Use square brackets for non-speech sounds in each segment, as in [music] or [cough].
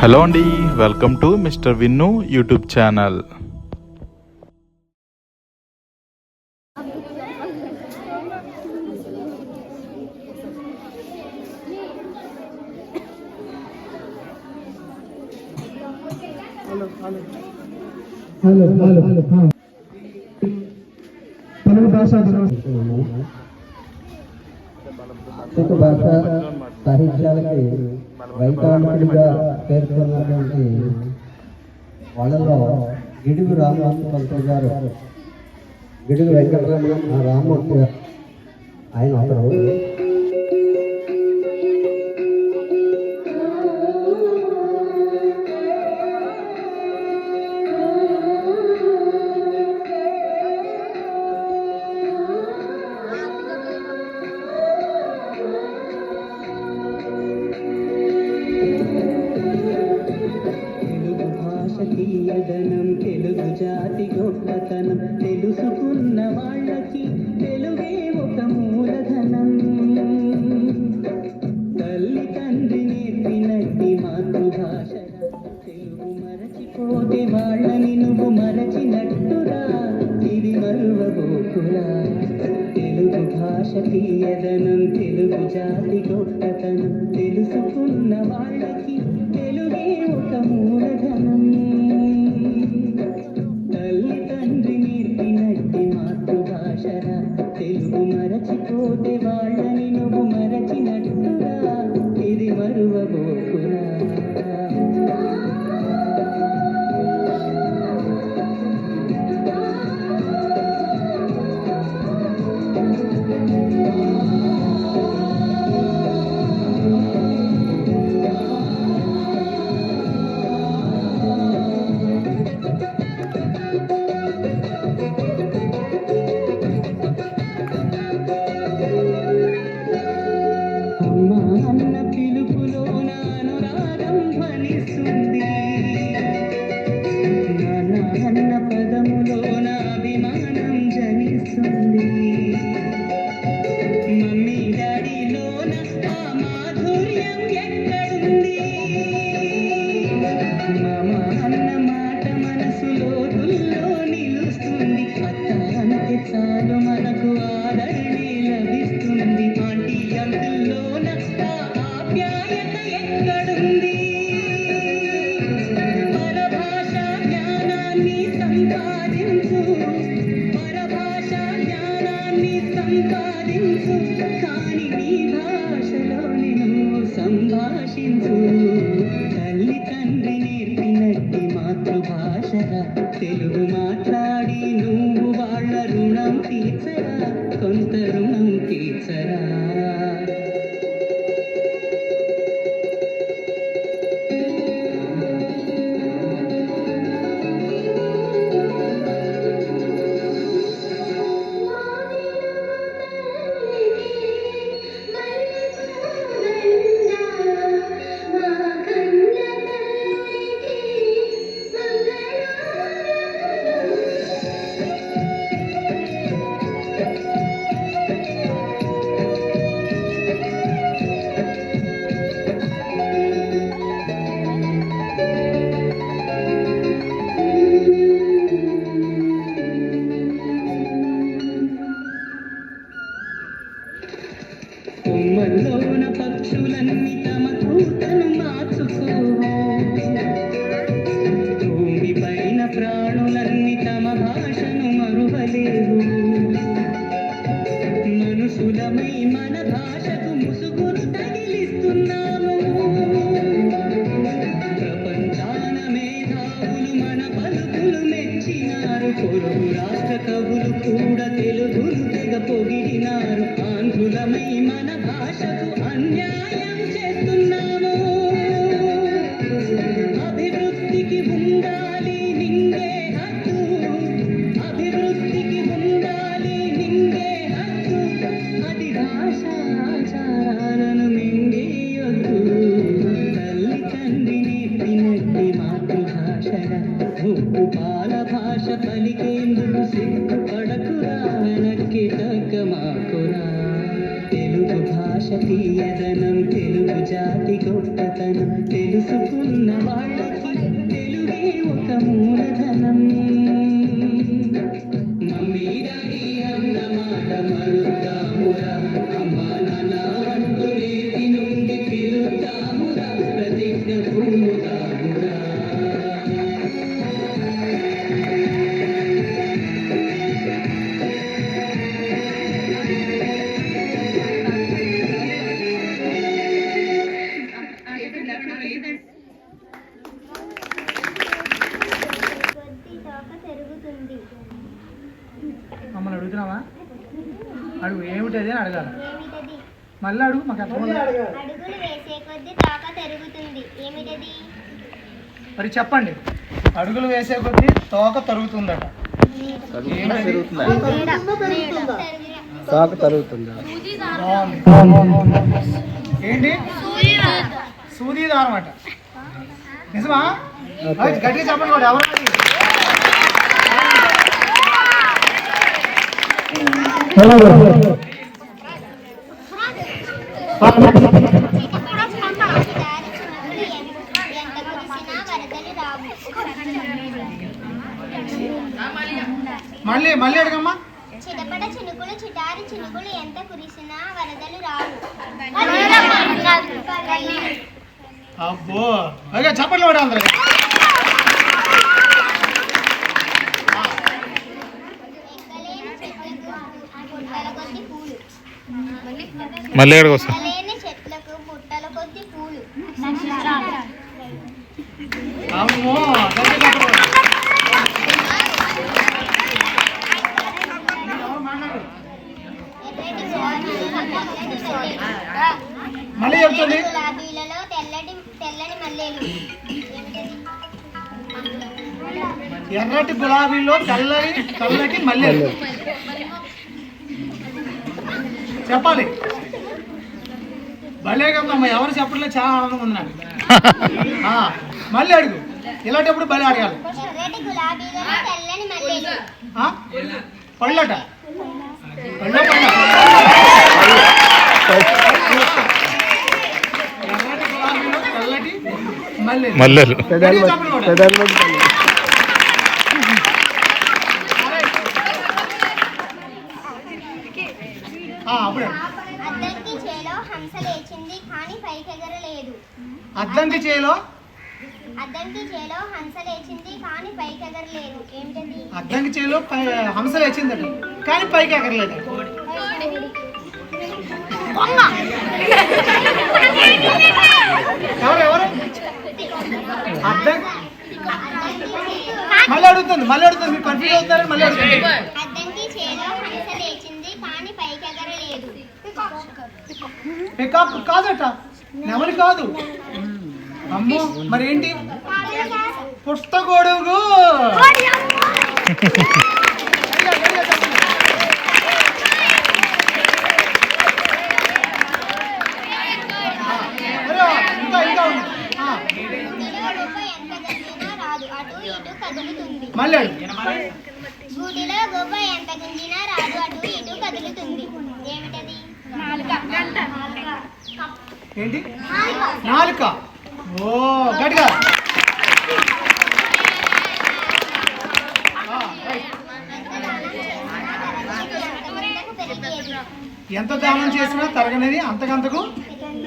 Hello అండి welcome to mister Vinnu YouTube channel. Telugu భాష సాహిత్యాలకి వైతాళిగా పేర్కొన్నటువంటి వాళ్ళలో గిడుగు రామమూర్తి పంతులు గారు గిడుగు వెంకటరమణ రామమూర్తి గారు. ఆయన ఒకరు said, పొరుగు రాష్ట్ర కవులు కూడా తెలుగులు తెగ పొగిడినారు. ఆంధ్రులమై మన భాషకు అన్యాయం చేస్తున్నాము. అభివృద్ధికి ఉండాలి నింగే హద్దు అభివృద్ధికి ఉండాలి నింగే హద్దు అది భాష ఆచారాలను మింగి అడగాలి. మళ్ళీ అడుగు మాకు ఏమిటది? మరి చెప్పండి. అడుగులు వేసే కొద్దీ తోక తరుగుతుందట. తరుగుతుందా. ఏంటి? సూది దారం అట. నిజమా? గట్టిగా చెప్పండి వాడు ఎవరు? హలో ఎంత కురిసినా వరదలు రావు మళ్ళీ మళ్ళీ అడగమ్మా. చిటపట చినుకులు చిటారి చినుకులు ఎంత కురిసినా వరదలు రావు. అబ్బో ఓకే చెప్పండి వాడు అందరు మళ్ళీ ఎక్కడికి వస్తా ఎక్కలేని చెట్లకు పుట్టల కొద్ది పూలు అమ్మో గట్టిగా చెప్పండి వాడు. ఎవరు మాట్లాడరు? ఎర్రటి గులాబీలలో తెల్లటి మళ్ళీ చెప్తుంది? ఎర్రటి గులాబీలో తెల్లని తెల్లటి మల్లెలు. చెప్పాలి. భలే కదమ్మా ఎవరు చెప్పట్లేదు చాలా ఆనందంగా ఉంది నాకు. [laughs] మళ్ళీ అడుగు. ఇలాంటప్పుడు భలే అడగాలి? పళ్ళట? పళ్ళ మల్లెలు. అద్దంకి చేలో హంస లేచింది కానీ పైకెగరలేదు అద్దంకి చేలో హంస లేచింది కానీ పైకెగరలేదు ఏమిటది అద్దంకి చేలో పై హంస లేచిందట కానీ పైకి ఎగరలేదు. ఎవరు ఎవరు? అద్దం? మళ్ళీ అడుగుతుంది మళ్ళీ అడుగుతుంది మీరు కన్ఫ్యూజ్ అవుతారని మళ్ళీ అడుగుతుంది. అద్దంకి చేలో హంస లేచింది కానీ పైకెగరలేదు పికప్ కాదట నెమలి కాదు. అమ్మో మరేంటి? కదులుతుంది మళ్ళీ అడుగు గుడిలో గొప్ప ఎంత గుంజినా రాదు అటు ఇటు కదులుతుంది. ఏమిటది? ఏంటి? నాలుక. ఓ గట్టిగా. ఎంత దానం చేసినా తరగనిది అంతకంతకు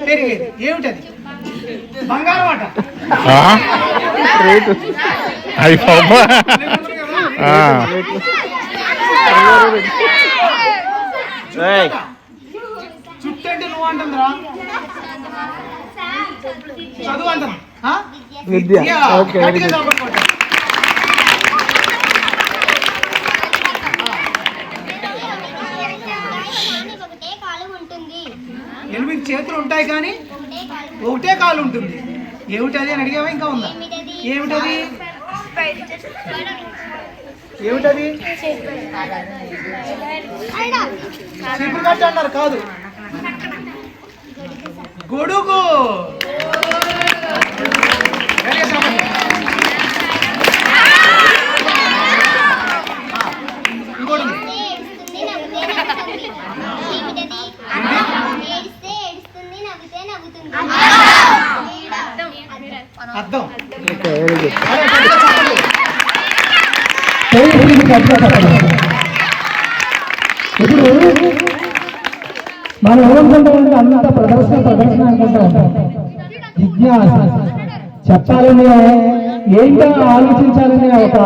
పెరిగేది. ఏమిటది? బంగారం అట. అవి బాబా. ఆ. చుట్టూ అంటే నువ్వు అంటుందిరా. చదువు? విద్య. ఓకే, ఎనిమిది చేతులు ఉంటాయి కానీ ఒకటే కాలు ఉంటుంది. ఏమిటది అని అడిగావా? ఇంకా ఉందా? ఏమిటది? ఏమిటది? ఏమిటది చీపురు కట్ట అన్నారు కాదు. గొడుగు. అర్థం. ఇప్పుడు మనం ఏమనుకుంటామంటే అంత ప్రదర్శన ప్రదర్శన అనుకుంటా ఉంటాం జిజ్ఞాస. చెప్పాలని ఏంటో ఆలోచించాలని ఒక